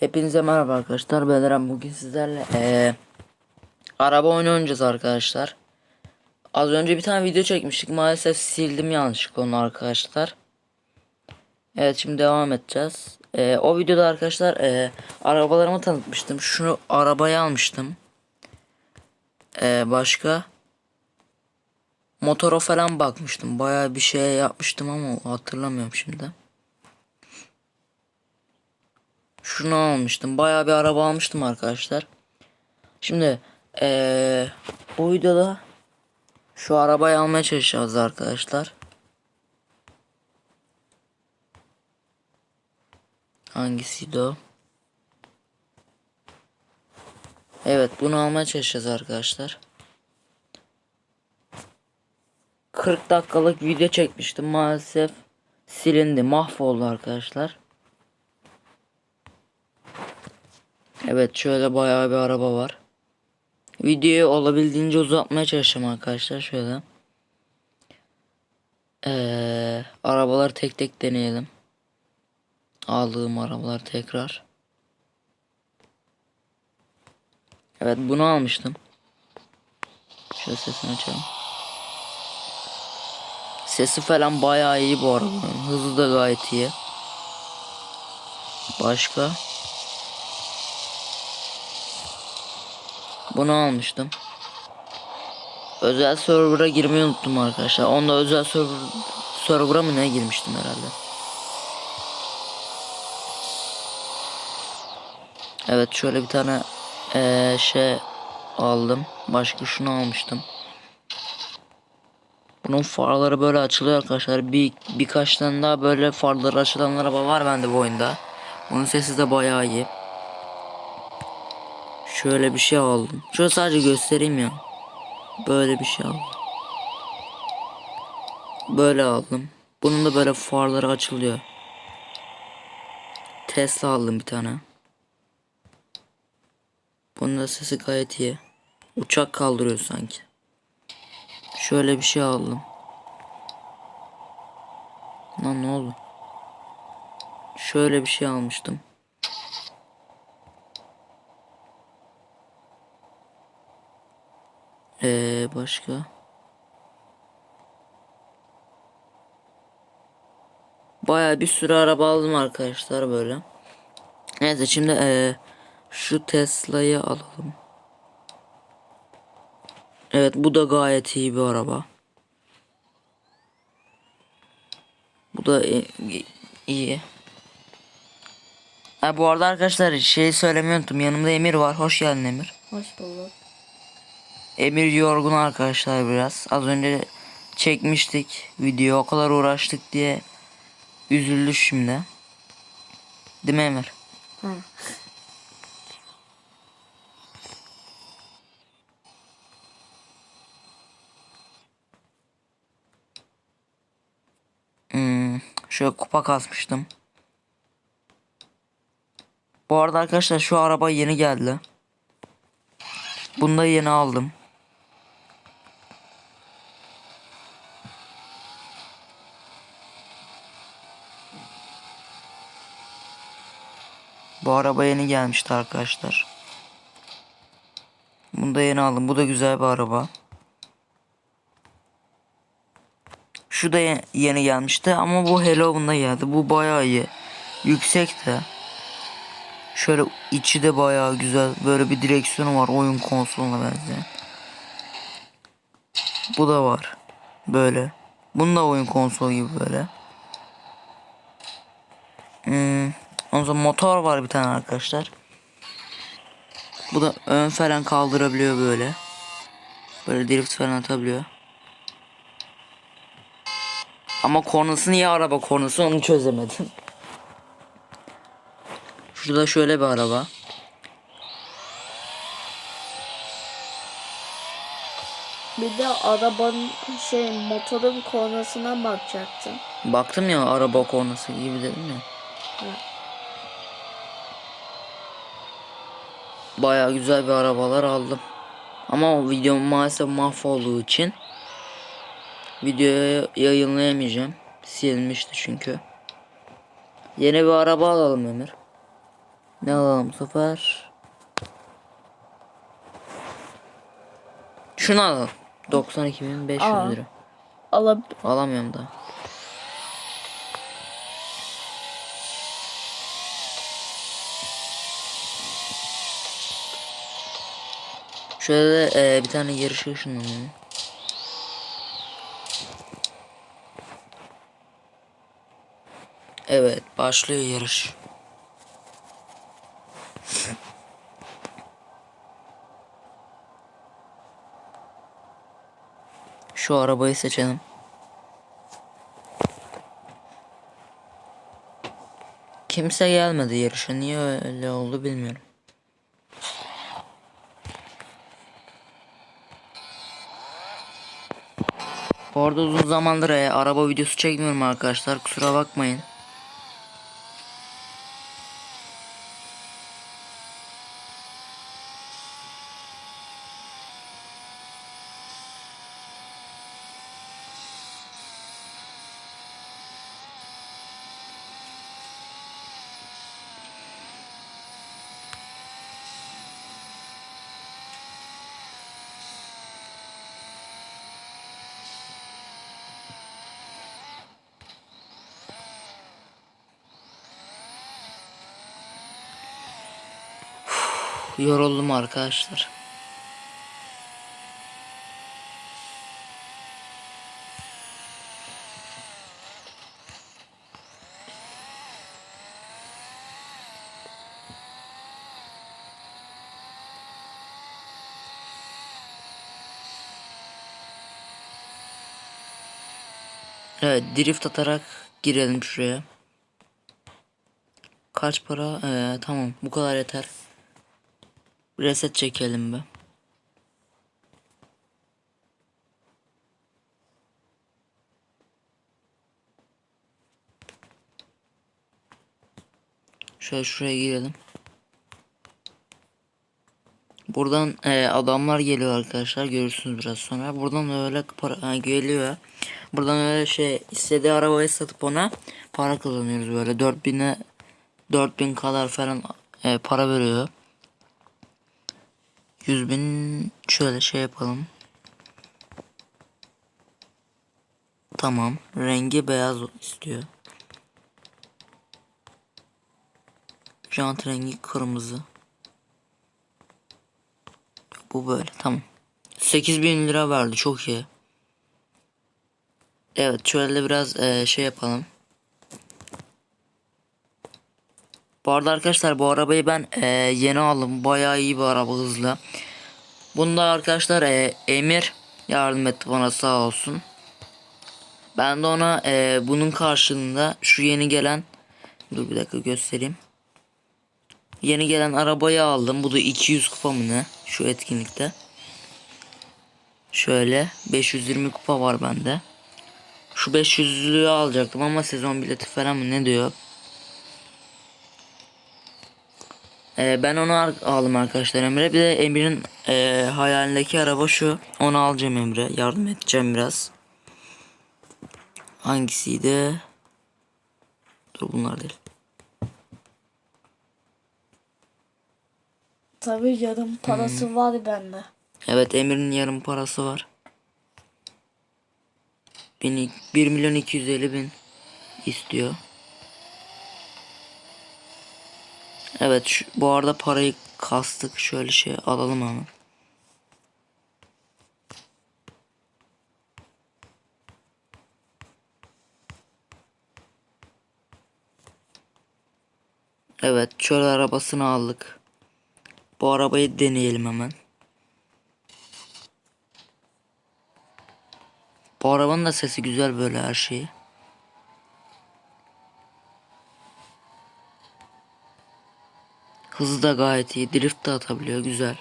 Hepinize merhaba arkadaşlar. Ben Eren. Bugün sizlerle eee, araba oynayacağız arkadaşlar. Az önce bir tane video çekmiştik. Maalesef sildim yanlışlıkla onu arkadaşlar. Evet şimdi devam edeceğiz. Eee, o videoda arkadaşlar eee, arabalarımı tanıtmıştım. Şunu arabayı almıştım. Eee, başka motora falan bakmıştım. Bayağı bir şey yapmıştım ama hatırlamıyorum şimdi. Şunu almıştım. Bayağı bir araba almıştım arkadaşlar. Şimdi eee, bu videoda şu arabayı almaya çalışacağız arkadaşlar. Hangisiydi o? Evet bunu almaya çalışacağız arkadaşlar. 40 dakikalık video çekmiştim maalesef silindi mahvoldu arkadaşlar. Evet şöyle bayağı bir araba var. Videoyu olabildiğince uzatmaya çalışacağım arkadaşlar şöyle. Ee, arabalar tek tek deneyelim. Aldığım arabalar tekrar. Evet bunu almıştım. Şöyle sesini açalım. Sesi falan bayağı iyi bu arabanın. Hızı da gayet iyi. Başka? Bunu almıştım. Özel server'a girmeyi unuttum arkadaşlar. Onda özel server server'a mı ne girmiştim herhalde. Evet şöyle bir tane eee, şey aldım. Başka şunu almıştım. Bunun farları böyle açılıyor arkadaşlar. Bir birkaç tane daha böyle farları açılan araba var bende bu oyunda. Bunun sesi de bayağı iyi. Şöyle bir şey aldım. Şöyle sadece göstereyim ya. Böyle bir şey aldım. Böyle aldım. Bunun da böyle farları açılıyor. Tesla aldım bir tane. Bunun da sesi gayet iyi. Uçak kaldırıyor sanki. Şöyle bir şey aldım. Lan ne oldu? Şöyle bir şey almıştım. Başka? Baya bir sürü araba aldım arkadaşlar böyle. Neyse şimdi ee, şu Tesla'yı alalım. Evet bu da gayet iyi bir araba. Bu da iyi. Ha, bu arada arkadaşlar şey söylemeyi unuttum. Yanımda Emir var. Hoş geldin Emir. Hoş bulduk. Emir yorgun arkadaşlar biraz. Az önce çekmiştik video o kadar uğraştık diye üzüldü şimdi. Değil mi Emir? Ha. Hmm, şöyle kupa kasmıştım. Bu arada arkadaşlar şu araba yeni geldi. Bunu da yeni aldım. Bu araba yeni gelmişti arkadaşlar. Bunu da yeni aldım. Bu da güzel bir araba. Şu da ye- yeni gelmişti ama bu Halloween'da geldi. Bu bayağı iyi. Yüksek de. Şöyle içi de bayağı güzel. Böyle bir direksiyonu var oyun konsoluna benzeyen. Bu da var. Böyle. Bunun da oyun konsolu gibi böyle. Hmm. Ondan sonra motor var bir tane arkadaşlar. Bu da ön falan kaldırabiliyor böyle. Böyle drift falan atabiliyor. Ama kornası niye araba kornası onu çözemedim. Şurada şöyle bir araba. Bir de arabanın şey motorun kornasına bakacaktım. Baktım ya araba kornası gibi dedim ya. Baya güzel bir arabalar aldım. Ama o videom maalesef mahvolduğu için videoyu yayınlayamayacağım. Silmişti çünkü. Yeni bir araba alalım Ömür. Ne alalım bu sefer? Şunu alalım. 92.500 Aa. lira. Alab Alamıyorum da. Şöyle de, e, bir tane yarış ışınlanalım. Evet başlıyor yarış. Şu arabayı seçelim. Kimse gelmedi yarışa. Niye öyle oldu bilmiyorum. Bu arada uzun zamandır e, araba videosu çekmiyorum arkadaşlar. Kusura bakmayın. Yoruldum arkadaşlar. Evet drift atarak girelim şuraya. Kaç para? Ee, tamam bu kadar yeter. Reset çekelim be. Şöyle şuraya girelim. Buradan e, adamlar geliyor arkadaşlar görürsünüz biraz sonra. Buradan öyle para ha, geliyor. Buradan öyle şey istediği arabayı satıp ona para kazanıyoruz böyle 4000'e 4000 kadar falan e, para veriyor. 100 bin şöyle şey yapalım. Tamam. Rengi beyaz istiyor. Jant rengi kırmızı. Bu böyle tamam. 8000 lira verdi çok iyi. Evet şöyle biraz eee, şey yapalım. Bu arada arkadaşlar bu arabayı ben eee, yeni aldım. Bayağı iyi bir araba hızlı. Bunda arkadaşlar eee, Emir yardım etti bana sağ olsun. Ben de ona eee, bunun karşılığında şu yeni gelen dur bir dakika göstereyim. Yeni gelen arabayı aldım. Bu da 200 kupa mı ne? Şu etkinlikte. Şöyle 520 kupa var bende. Şu 500'lüğü alacaktım ama sezon bileti falan mı ne diyor. Ee, ben onu aldım arkadaşlar Emre. Bir de Emir'in e, hayalindeki araba şu. Onu alacağım Emre. Yardım edeceğim biraz. Hangisiydi? Dur bunlar değil. tabii yarım parası var bende. Evet Emir'in yarım parası var. 1 milyon 250 bin istiyor. Evet şu, bu arada parayı kastık. Şöyle şey alalım hemen. Evet çöl arabasını aldık. Bu arabayı deneyelim hemen. Bu arabanın da sesi güzel böyle her şeyi. Hızı da gayet iyi. Drift de atabiliyor. Güzel.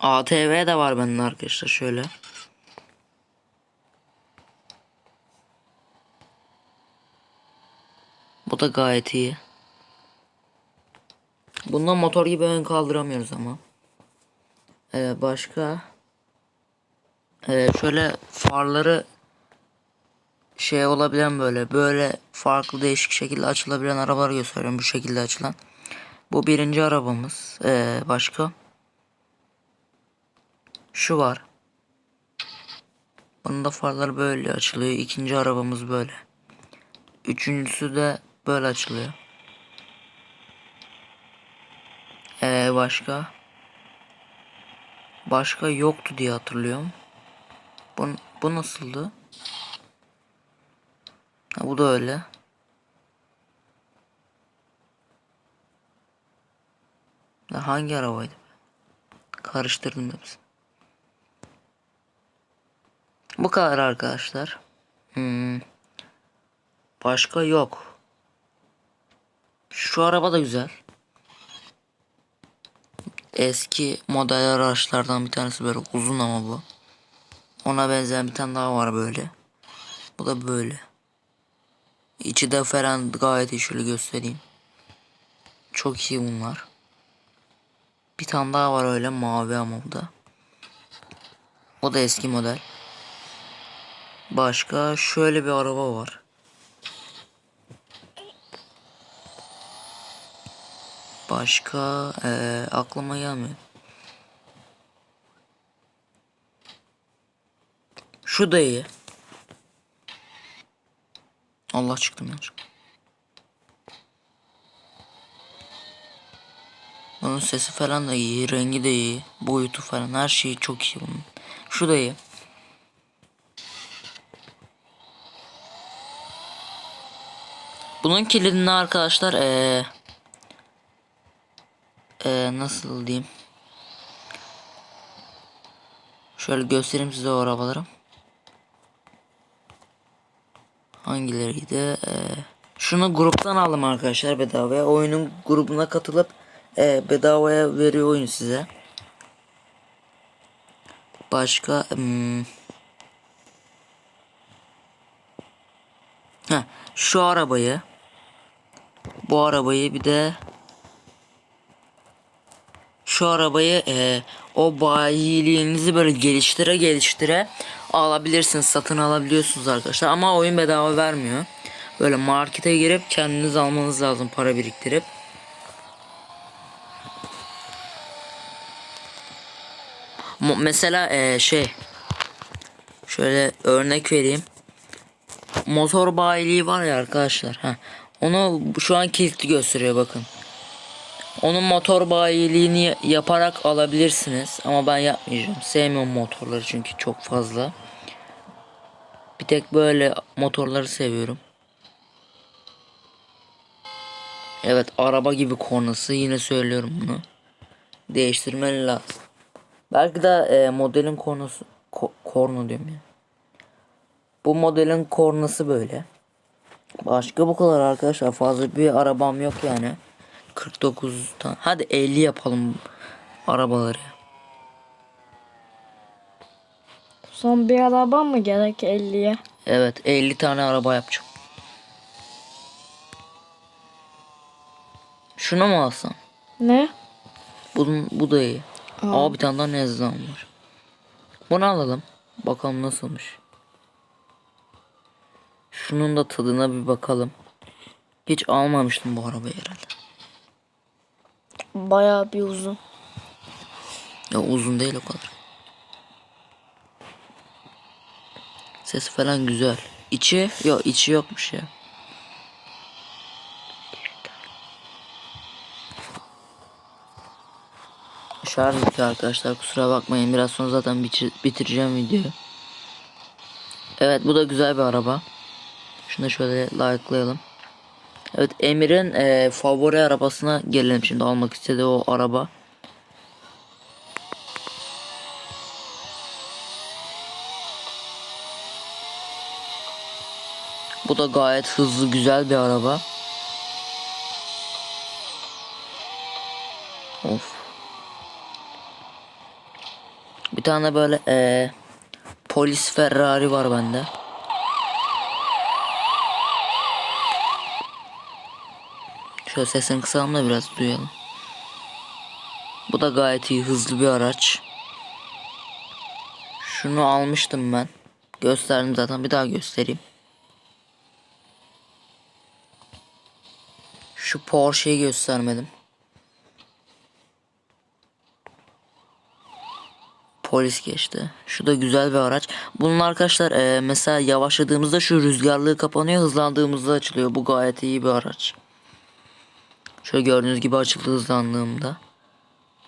ATV de var bende arkadaşlar şöyle. Bu da gayet iyi. Bundan motor gibi ön kaldıramıyoruz ama. Ee, başka. Ee, şöyle farları şey olabilen böyle böyle farklı değişik şekilde açılabilen arabalar gösteriyorum bu şekilde açılan. Bu birinci arabamız. Ee, başka? Şu var. Bunun da farları böyle açılıyor. İkinci arabamız böyle. Üçüncüsü de böyle açılıyor. Ee, başka? Başka yoktu diye hatırlıyorum. Bu, bu nasıldı? Ha, bu da öyle. Ya hangi arabaydı? Karıştırdım hepsini. Bu kadar arkadaşlar. Hmm. Başka yok. Şu araba da güzel. Eski model araçlardan bir tanesi böyle uzun ama bu. Ona benzeyen bir tane daha var böyle. Bu da böyle. İçi de falan gayet şöyle göstereyim. Çok iyi bunlar. Bir tane daha var öyle mavi ama bu da. O da eski model. Başka şöyle bir araba var. Başka eee, aklıma gelmiyor. Şu da iyi. Allah çıktım yanlışlıkla. Bunun sesi falan da iyi, rengi de iyi, boyutu falan her şeyi çok iyi bunun. Şu da iyi. Bunun kilidini arkadaşlar eee eee, nasıl diyeyim? Şöyle göstereyim size o arabaları. Hangileriydi? Ee, şunu gruptan aldım arkadaşlar bedavaya. Oyunun grubuna katılıp e, bedavaya veriyor oyun size. Başka hmm. Heh, şu arabayı bu arabayı bir de şu arabayı e, o bayiliğinizi böyle geliştire geliştire alabilirsiniz satın alabiliyorsunuz arkadaşlar. Ama oyun bedava vermiyor. Böyle markete girip kendiniz almanız lazım para biriktirip. Mesela e, şey şöyle örnek vereyim. Motor bayiliği var ya arkadaşlar ha. Onu şu an kilitli gösteriyor bakın onun motor bayiliğini yaparak alabilirsiniz. Ama ben yapmayacağım. Sevmiyorum motorları çünkü çok fazla. Bir tek böyle motorları seviyorum. Evet araba gibi kornası yine söylüyorum bunu. Değiştirmeli lazım. Belki de e, modelin kornası ko, korna diyorum ya. Bu modelin kornası böyle. Başka bu kadar arkadaşlar. Fazla bir arabam yok yani. 49 tane. Hadi 50 yapalım arabaları. Son bir araba mı gerek 50'ye? Evet 50 tane araba yapacağım. Şunu mu alsam? Ne? Bunun, bu da iyi. Aa. Aa bir tane daha nezlam var. Bunu alalım. Bakalım nasılmış. Şunun da tadına bir bakalım. Hiç almamıştım bu arabayı herhalde. Bayağı bir uzun. Ya uzun değil o kadar. Sesi falan güzel. İçi yok içi yokmuş ya. Şarj bitiyor arkadaşlar kusura bakmayın biraz sonra zaten bitir- bitireceğim videoyu. Evet bu da güzel bir araba. Şunu da şöyle likelayalım. Evet Emir'in eee, favori arabasına gelelim şimdi almak istediği o araba. Bu da gayet hızlı güzel bir araba. Of. Bir tane böyle eee, polis Ferrari var bende. Şöyle sesini kısalım da biraz duyalım. Bu da gayet iyi hızlı bir araç. Şunu almıştım ben. Gösterdim zaten bir daha göstereyim. Şu Porsche'yi göstermedim. Polis geçti. Şu da güzel bir araç. Bunun arkadaşlar e, mesela yavaşladığımızda şu rüzgarlığı kapanıyor. Hızlandığımızda açılıyor. Bu gayet iyi bir araç. Şöyle gördüğünüz gibi açıldı hızlandığımda.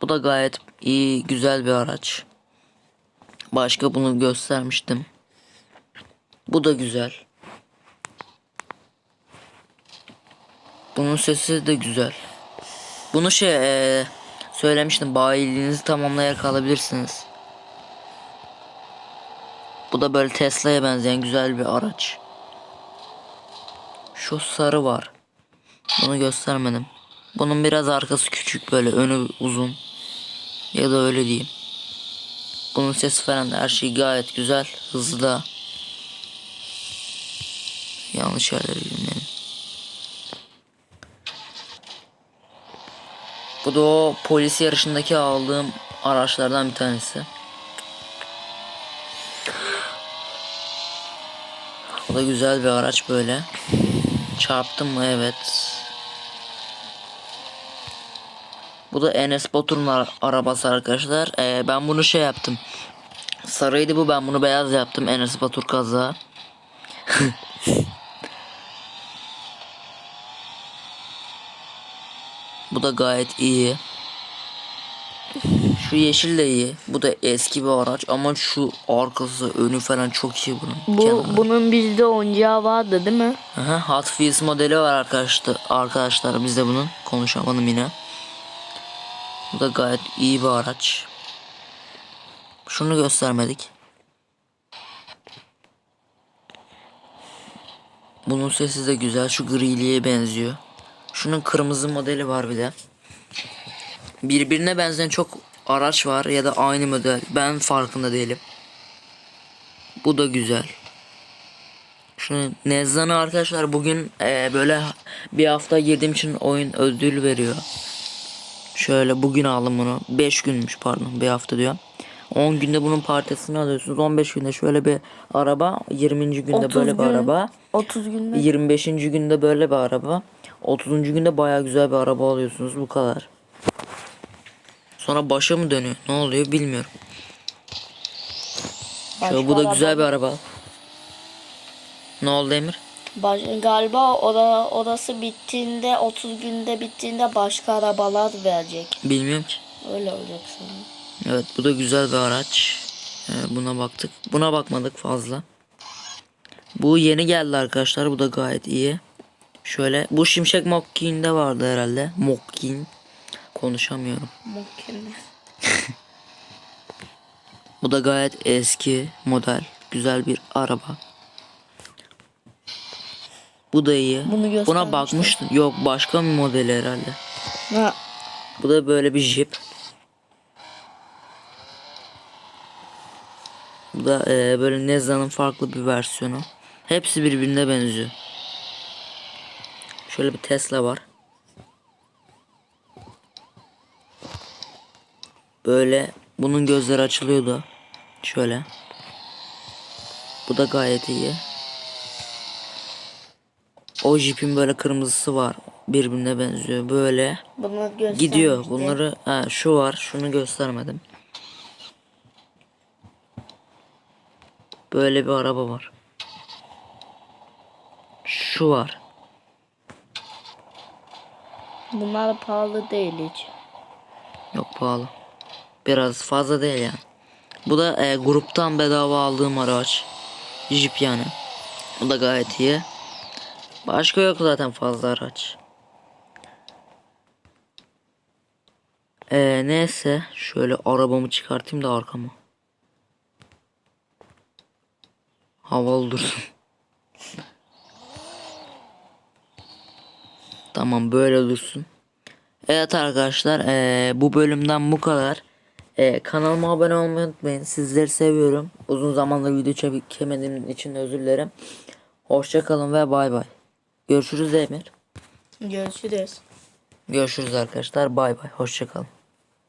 Bu da gayet iyi, güzel bir araç. Başka bunu göstermiştim. Bu da güzel. Bunun sesi de güzel. Bunu şey eee, söylemiştim. Bayiliğinizi tamamlayarak alabilirsiniz. Bu da böyle Tesla'ya benzeyen güzel bir araç. Şu sarı var. Bunu göstermedim. Bunun biraz arkası küçük böyle önü uzun. Ya da öyle diyeyim. Bunun sesi falan da her şey gayet güzel. Hızlı da. Yanlış yerlere girmeyelim. Bu da o polis yarışındaki aldığım araçlardan bir tanesi. Bu da güzel bir araç böyle. Çarptım mı? Evet. Bu da Enes Batur'un ar- arabası arkadaşlar. Ee, ben bunu şey yaptım. Sarıydı bu ben bunu beyaz yaptım. Enes Batur kaza. bu da gayet iyi. Şu yeşil de iyi. Bu da eski bir araç ama şu arkası önü falan çok iyi bunun. Bu Kenarı. bunun bizde oyuncağı vardı değil mi? Aha, Hot Wheels modeli var arkadaşlar. Arkadaşlar bizde bunun. Konuşamadım yine. Bu da gayet iyi bir araç. Şunu göstermedik. Bunun sesi de güzel. Şu griliye benziyor. Şunun kırmızı modeli var bir de. Birbirine benzeyen çok araç var ya da aynı model. Ben farkında değilim. Bu da güzel. Şu Nezzan'ı arkadaşlar bugün eee, böyle bir hafta girdiğim için oyun ödül veriyor. Şöyle bugün aldım bunu. 5 günmüş pardon bir hafta diyor. 10 günde bunun partisini alıyorsunuz. 15 günde şöyle bir araba. 20. günde 30 böyle bir gün. araba. 30 günde. 25. günde böyle bir araba. 30. günde baya güzel bir araba alıyorsunuz. Bu kadar. Sonra başa mı dönüyor? Ne oluyor bilmiyorum. Şöyle bu da Başka güzel bir araba. Ne oldu Emir? Baş, galiba oda, odası bittiğinde 30 günde bittiğinde başka arabalar verecek. Bilmiyorum ki. Öyle olacak sanırım. Evet bu da güzel bir araç. Ee, buna baktık. Buna bakmadık fazla. Bu yeni geldi arkadaşlar. Bu da gayet iyi. Şöyle bu Şimşek Mokkin'de vardı herhalde. Mokkin. Konuşamıyorum. Mümkün. Bu da gayet eski model. Güzel bir araba. Bu da iyi. Bunu Buna göstermiştim. bakmıştın. Yok başka bir modeli herhalde. Ha, Bu da böyle bir jip. Bu da eee, böyle Nezza'nın farklı bir versiyonu. Hepsi birbirine benziyor. Şöyle bir Tesla var. Böyle bunun gözleri açılıyordu. Şöyle. Bu da gayet iyi. O jipin böyle kırmızısı var. Birbirine benziyor. Böyle. göstermişti. Gidiyor. Bunları ha, şu var. Şunu göstermedim. Böyle bir araba var. Şu var. Bunlar pahalı değil hiç. Yok pahalı. Biraz fazla değil yani. Bu da e, gruptan bedava aldığım araç. Jeep yani. Bu da gayet iyi. Başka yok zaten fazla araç. E, neyse şöyle arabamı çıkartayım da arkama. Havalı dursun. tamam böyle dursun. Evet arkadaşlar eee, bu bölümden bu kadar. Eee, kanalıma abone olmayı unutmayın. Sizleri seviyorum. Uzun zamandır video çekemediğim için özür dilerim. Hoşçakalın ve bay bay. Görüşürüz Emir. Görüşürüz. Görüşürüz arkadaşlar. Bay bay. Hoşçakalın.